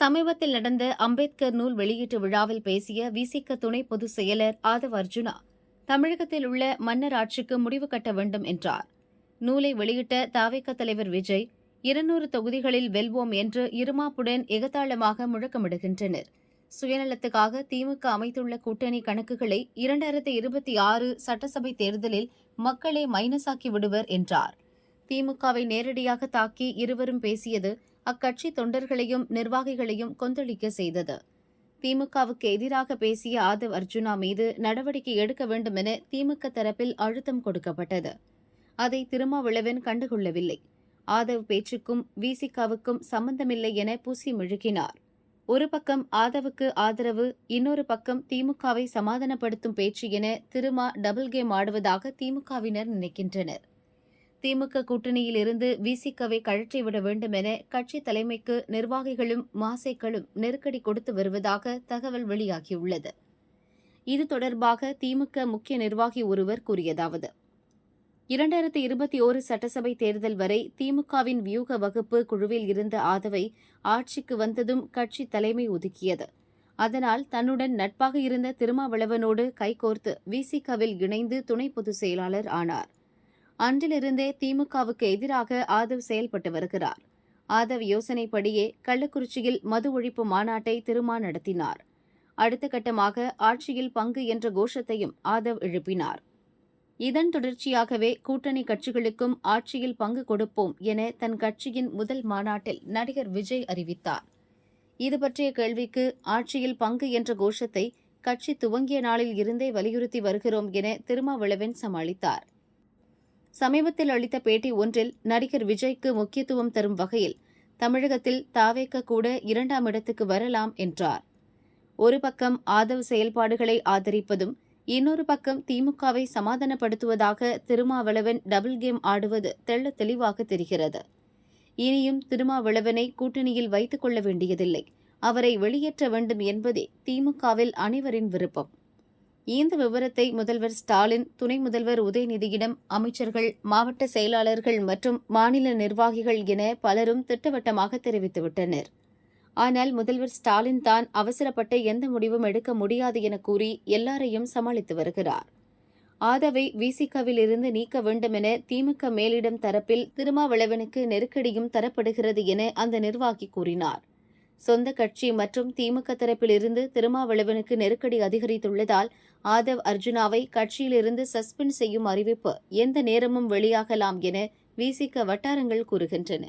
சமீபத்தில் நடந்த அம்பேத்கர் நூல் வெளியீட்டு விழாவில் பேசிய விசிக துணை பொதுச் செயலர் ஆதவ் அர்ஜுனா தமிழகத்தில் உள்ள மன்னர் ஆட்சிக்கு முடிவு கட்ட வேண்டும் என்றார். நூலை வெளியிட்ட தாவேக தலைவர் விஜய் இருநூறு தொகுதிகளில் வெல்வோம் என்று இருமாப்புடன் எகத்தாளமாக முழக்கமிடுகின்றனர். சுயநலத்துக்காக திமுக அமைத்துள்ள கூட்டணி கணக்குகளை இரண்டாயிரத்தி இருபத்தி ஆறு சட்டசபை தேர்தலில் மக்களே மைனஸாக்கி விடுவர் என்றார். திமுகவை நேரடியாக தாக்கி இருவரும் பேசியது அக்கட்சி தொண்டர்களையும் நிர்வாகிகளையும் கொந்தளிக்க செய்தது. திமுகவுக்கு எதிராக பேசிய ஆதவ் அர்ஜுனா மீது நடவடிக்கை எடுக்க வேண்டும் என திமுக தரப்பில் அழுத்தம் கொடுக்கப்பட்டது. அதை திருமாவளவன் கண்டுகொள்ளவில்லை. ஆதவ் பேச்சுக்கும் விசிகாவுக்கும் சம்பந்தமில்லை என பூசி முழுக்கினார் ஒரு பக்கம் ஆதவுக்கு ஆதரவு இன்னொரு பக்கம் திமுகவை சமாதானப்படுத்தும் பேச்சு என திருமா டபுள் கேம் ஆடுவதாக திமுகவினர் நினைக்கின்றனர். திமுக கூட்டணியில் இருந்து விசிகவை கழற்றிவிட வேண்டும் என கட்சி தலைமைக்கு நிர்வாகிகளும் மாசேக்களும் நெருக்கடி கொடுத்து வருவதாக தகவல் வெளியாகியுள்ளது. இது தொடர்பாக திமுக முக்கிய நிர்வாகி ஒருவர் கூறியதாவது. இரண்டாயிரத்தி இருபத்தி ஓரு சட்டசபை தேர்தல் வரை திமுகவின் வியூக வகுப்பு குழுவில் இருந்த ஆதவை ஆட்சிக்கு வந்ததும் கட்சி தலைமை ஒதுக்கியது. அதனால் தன்னுடன் நட்பாக இருந்த திருமாவளவனோடு கைகோர்த்து விசிகவில் இணைந்து துணை பொதுச் செயலாளர் ஆனார். அன்றிலிருந்தே திமுகவுக்கு எதிராக ஆதவ் செயல்பட்டு வருகிறார். ஆதவ் யோசனைப்படியே கள்ளக்குறிச்சியில் மது ஒழிப்பு மாநாட்டை திருமா நடத்தினார். அடுத்த கட்டமாக ஆட்சியில் பங்கு என்ற கோஷத்தையும் ஆதவ் எழுப்பினார். இதன் தொடர்ச்சியாகவே கூட்டணி கட்சிகளுக்கும் ஆட்சியில் பங்கு கொடுப்போம் என தன் கட்சியின் முதல் மாநாட்டில் நடிகர் விஜய் அறிவித்தார். இது பற்றிய கேள்விக்கு ஆட்சியில் பங்கு என்ற கோஷத்தை கட்சி துவங்கிய நாளில் இருந்தே வலியுறுத்தி வருகிறோம் என திருமாவளவன் சமாளித்தார். சமீபத்தில் அளித்த பேட்டி ஒன்றில் நடிகர் விஜய்க்கு முக்கியத்துவம் தரும் வகையில் தமிழகத்தில் தாவேக்க கூட இரண்டாம் இடத்துக்கு வரலாம் என்றார். ஒரு பக்கம் ஆதவ் செயல்பாடுகளை ஆதரிப்பதும் இன்னொரு பக்கம் திமுகவை சமாதானப்படுத்துவதாக திருமாவளவன் டபுள் கேம் ஆடுவது தெள்ள தெளிவாக தெரிகிறது. இனியும் திருமாவளவனை கூட்டணியில் வைத்துக் கொள்ள வேண்டியதில்லை. அவரை வெளியேற்ற வேண்டும் என்பதே திமுகவில் அனைவரின் விருப்பம். இந்த விவரத்தை முதல்வர் ஸ்டாலின் துணை முதல்வர் உதயநிதியிடம் அமைச்சர்கள் மாவட்ட செயலாளர்கள் மற்றும் மாநில நிர்வாகிகள் என பலரும் திட்டவட்டமாக தெரிவித்துவிட்டனர். ஆனால் முதல்வர் ஸ்டாலின் தான் அவசரப்பட்டு எந்த முடிவும் எடுக்க முடியாது என கூறி எல்லாரையும் சமாளித்து வருகிறார். ஆதவை விசிகவில் இருந்து நீக்க வேண்டும் என திமுக மேலிடம் தரப்பில் திருமாவளவனுக்கு நெருக்கடியும் தரப்படுகிறது என அந்த நிர்வாகி கூறினார். சொந்த கட்சி மற்றும் திமுக தரப்பிலிருந்து திருமாவளவனுக்கு நெருக்கடி அதிகரித்துள்ளதால் ஆதவ் அர்ஜுனாவை கட்சியிலிருந்து சஸ்பெண்ட் செய்யும் அறிவிப்பு எந்த நேரமும் வெளியாகலாம் என விசிக வட்டாரங்கள் கூறுகின்றன.